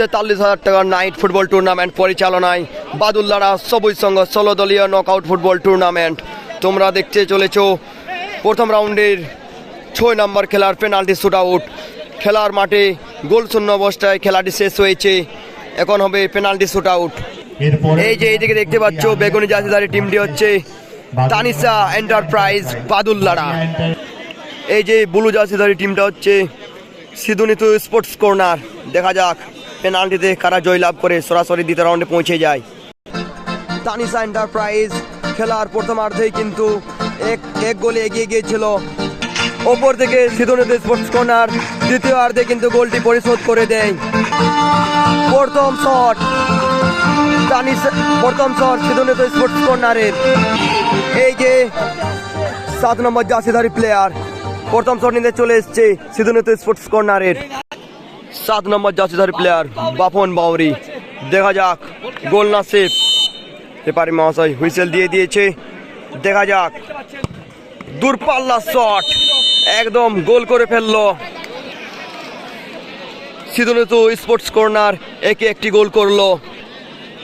তেতাল্লিশ হাজার টাকার নাইট ফুটবল টুর্নামেন্ট পরিচালনায় বাদুল্লারা সবুজ সংঘ ষোলো দলীয় নকআউট ফুটবল টুর্নামেন্ট। তোমরা দেখতে চলেছো প্রথম রাউন্ডের ছয় নম্বর খেলার পেনাল্টি শুট আউট খেলার মাঠে গোল শূন্য অবস্থায় খেলাটি শেষ হয়েছে এখন হবে পেনাল্টি শুট আউট এই যে এইদিকে দেখতে পাচ্ছ বেগুনি জাতিদারি টিমটি হচ্ছে তানিসা এন্টারপ্রাইজ বাদুল্লারা। এই যে ব্লু জার্সিধারী টিমটা হচ্ছে সিধুনিতু স্পোর্টস কর্নার। দেখা যাক। পেনাল্টিতে কারা জয়লাভ করে সরাসরি দ্বিতীয় রাউন্ডে পৌঁছে যায়। তানিসা এন্টারপ্রাইজ খেলার প্রথমার্ধেই কিন্তু এক এক গোলে এগিয়ে গিয়েছিল। ওপর থেকে সিধুনিতু স্পোর্টস কর্নার দ্বিতীয় অর্ধে কিন্তু গোলটি পরিশোধ করে দেয়। প্রথম শট। তানিসা প্রথম শট সিধুনিতু স্পোর্টস কর্নারের এই যে সাত নম্বর জাসিধারী প্লেয়ার প্রথম শট নিতে চলে এসছে সিধুনিত স্পোর্টস কর্নারের সাত নম্বর জাসিধারী প্লেয়ার বাপন বাউরি। দেখা যাক, গোল না সেফ রেপারি মহাশয় হুইসেল দিয়ে দিয়েছে। দেখা যাক। দূরপাল্লা শট একদম গোল করে ফেলল। সিধুনিত স্পোর্টস কর্নার একে একটি গোল করল।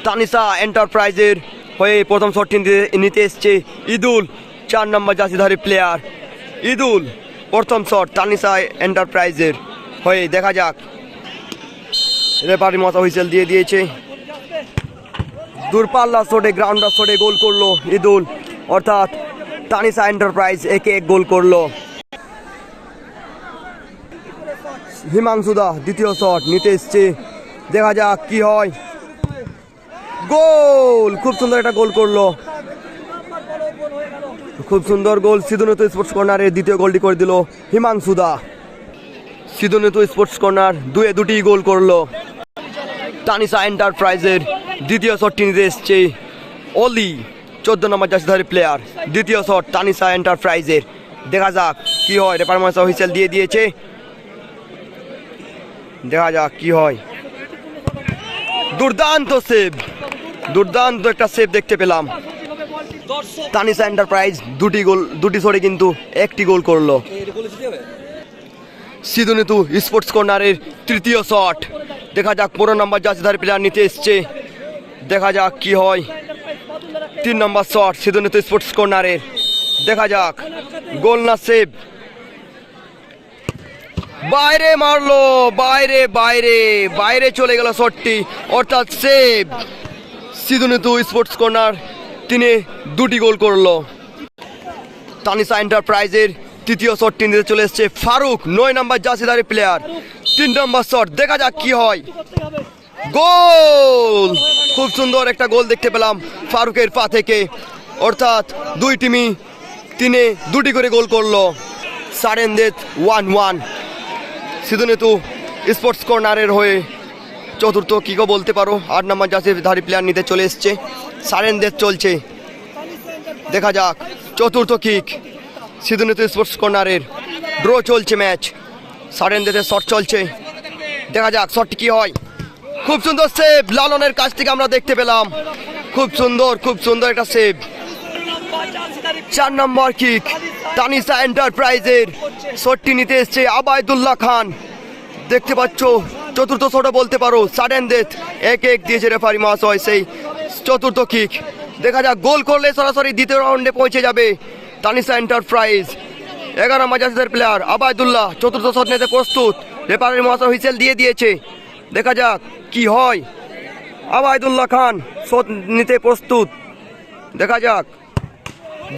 তানিসা এন্টারপ্রাইজের হয়ে প্রথম শটটি নিতে- এসছে। ইদুল, চার নম্বর জাসিধারী প্লেয়ার ইদুল, প্রথম শট তানিসা এন্টারপ্রাইজের হয়ে। দেখা যাক। রেপারি মতো হুইসেল দিয়ে দিয়েছে। দূরপাল্লা শটে, গ্রাউন্ডার শটে গোল করল ইদুল। অর্থাৎ তানিসা এন্টারপ্রাইজ একে এক গোল করল। হিমাংশুদা দ্বিতীয় শট নিতে এসছে দেখা যাক কি হয়। গোল! খুব সুন্দর একটা গোল করল। খুব সুন্দর গোল সিধুনত স্পোর্টস কর্নারের দ্বিতীয় গোলটি করে দিল হিমাংশুদা সিধুনত স্পোর্টস কর্নার দুয়ে দুটি গোল করল। তানিসা এন্টারপ্রাইজের দ্বিতীয় শটটি নিতে এসছে অলি, চোদ্দ নম্বর জাসিধারী প্লেয়ার দ্বিতীয় শট তানিসা এন্টারপ্রাইজের দেখা যাক কি হয় রেপার মাসা হুইসেল দিয়ে দিয়েছে। দেখা যাক কি হয়। দুর্দান্ত সেভ দুর্দান্ত একটা সেভ দেখতে পেলাম। তানিসা এন্টারপ্রাইজ দুটি গোল দুটি সরে কিন্তু একটি গোল করল। সিধুনিতু স্পোর্টস কর্নারের তৃতীয় শট। দেখা যাক, পনেরো নম্বর জাসিধারী প্লেয়ার নিতে এসছে। দেখা যাক কি হয়। তিন নম্বর শট, সিধুনিতু স্পোর্টস কর্নারের। দেখা যাক, গোল না সেভ। বাইরে মারলো, বাইরে বাইরে বাইরে চলে গেল শটটি। অর্থাৎ সেভ। সিধুনিতু স্পোর্টস কর্নার তিনি দুটি গোল করল। তানিসা এন্টারপ্রাইজের তৃতীয় শট শটটি নিতে চলে এসছে ফারুক, নয় নম্বর জাসিদারি প্লেয়ার তিন নম্বর শট দেখা যাক কি হয়। গোল! খুব সুন্দর একটা গোল দেখতে পেলাম ফারুকের পা থেকে। অর্থাৎ দুই টিমই তিনে দুটি করে গোল করল। সারেন দেত ওয়ান ওয়ান সিধুনেতু স্পোর্টস কর্নারের হয়ে চতুর্থ কী বলতে পারো। আট নম্বর জাসিধারী প্লেয়ার নিতে চলে এসছে। সারেন দেত চলছে। দেখা যাক, চতুর্থ কিক সিধুনিত স্পোর্টস কর্নারের ড্র চলছে ম্যাচ সারেন দেতে শট চলছে। দেখা যাক শটটি কি হয়। খুব সুন্দর সেভ লালনের কাছ থেকে আমরা দেখতে পেলাম। খুব সুন্দর খুব সুন্দর একটা সেভ চার নম্বর কিক তানিসা এন্টারপ্রাইজের শটটি নিতে এসছে আবায়দুল্লাহ খান। দেখতে পাচ্ছ, চতুর্থ শটও বলতে পারো সাডেন ডেথ এক এক দিয়েছে রেফারি মহাশয় সেই চতুর্থ কিক দেখা যাক গোল করলে সরাসরি দ্বিতীয় রাউন্ডে পৌঁছে যাবে। তানিসা এন্টারপ্রাইজ। এগারো মাজাসের প্লেয়ার আবায়দুল্লাহ চতুর্থ শট নিতে প্রস্তুত। রেফারি মহাশয় হুইসেল দিয়ে দিয়েছে। দেখা যাক কি হয়। আবায়দুল্লাহ খান শট নিতে প্রস্তুত। দেখা যাক।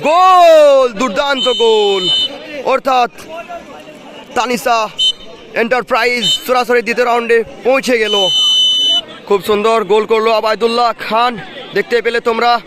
গোল! দুর্দান্ত গোল। অর্থাৎ তানিসা এন্টারপ্রাইজ সরাসরি দ্বিতীয় রাউন্ডে পৌঁছে গেল। খুব সুন্দর গোল করল আবায়দুল্লাহ খান। দেখতে পেলে তোমরা।